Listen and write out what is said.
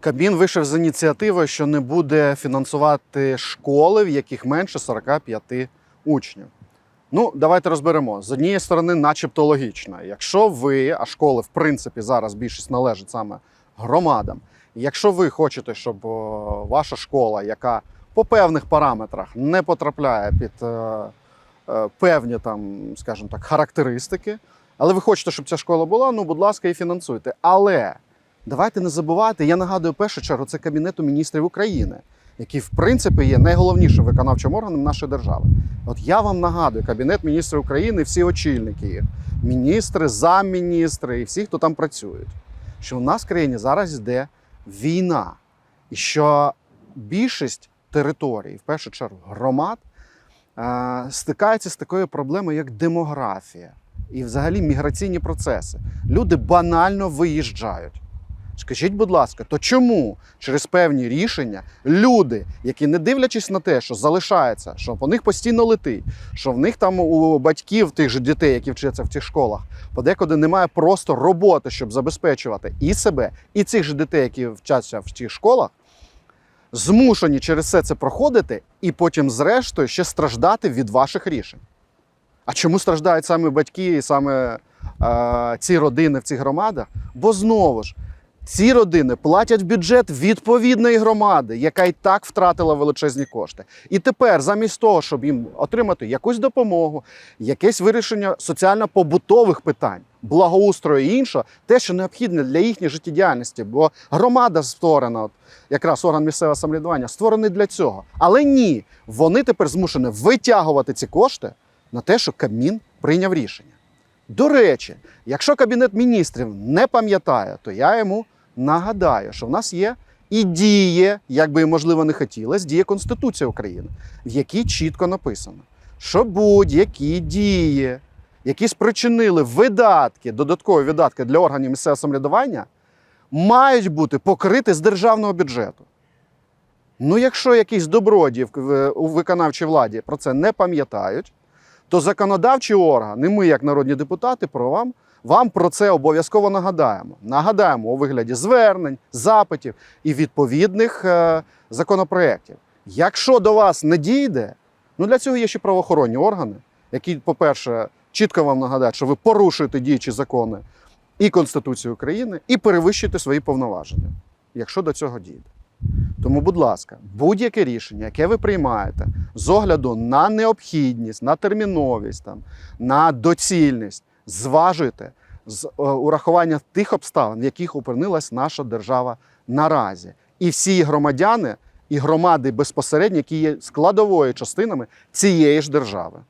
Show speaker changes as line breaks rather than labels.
Кабмін вийшов з ініціативою, що не буде фінансувати школи, в яких менше 45 учнів. Ну, давайте розберемо. З однієї сторони, начебто логічно. Якщо ви, а школи, в принципі, зараз більшість належить саме громадам. Якщо ви хочете, щоб ваша школа, яка по певних параметрах не потрапляє під е, е, певні там, скажімо так, характеристики, але ви хочете, щоб ця школа була, ну, будь ласка, і фінансуйте. Але давайте не забувати, я нагадую, в першу чергу, це Кабінету міністрів України, який, в принципі, є найголовнішим виконавчим органом нашої держави. От я вам нагадую, Кабінет міністрів України, всі очільники їх, міністри, замміністри і всі, хто там працюють, що у нас в країні зараз йде війна, і що більшість територій, в першу чергу громад, е, стикаються з такою проблемою, як демографія і взагалі міграційні процеси. Люди банально виїжджають. Скажіть, будь ласка, то чому через певні рішення люди, які не дивлячись на те, що залишається, що по них постійно летить, що в них там у батьків тих же дітей, які вчаться в тих школах, подекуди немає просто роботи, щоб забезпечувати і себе, і цих же дітей, які вчаться в тих школах, змушені через все це проходити і потім, зрештою, ще страждати від ваших рішень. А чому страждають саме батьки і саме е, ці родини в цих громадах? Бо знову ж. Ці родини платять в бюджет відповідної громади, яка і так втратила величезні кошти. І тепер, замість того, щоб їм отримати якусь допомогу, якесь вирішення соціально-побутових питань, благоустрою і іншого, те, що необхідне для їхньої життєдіяльності, бо громада створена, от, якраз орган місцевого самоврядування, створений для цього. Але ні, вони тепер змушені витягувати ці кошти на те, що Кабмін прийняв рішення. До речі, якщо Кабінет міністрів не пам'ятає, то я йому нагадаю, що в нас є і діє, як би можливо не хотілося, діє Конституція України, в якій чітко написано, що будь-які дії, які спричинили видатки, додаткові видатки для органів місцевого самоврядування, мають бути покриті з державного бюджету. Ну, якщо якісь добродії у виконавчій владі про це не пам'ятають, то законодавчий орган, і ми, як народні депутати, про вам, вам про це обов'язково нагадаємо. Нагадаємо у вигляді звернень, запитів і відповідних е, законопроєктів. Якщо до вас не дійде, ну для цього є ще правоохоронні органи, які, по-перше, чітко вам нагадають, що ви порушуєте діючі закони і Конституцію України, і перевищуєте свої повноваження, якщо до цього дійде. Тому, будь ласка, будь-яке рішення, яке ви приймаєте з огляду на необхідність, на терміновість, там, на доцільність, зважуйте з е, урахуванням тих обставин, в яких опинилась наша держава наразі. І всі громадяни і громади безпосередньо, які є складовою частинами цієї ж держави.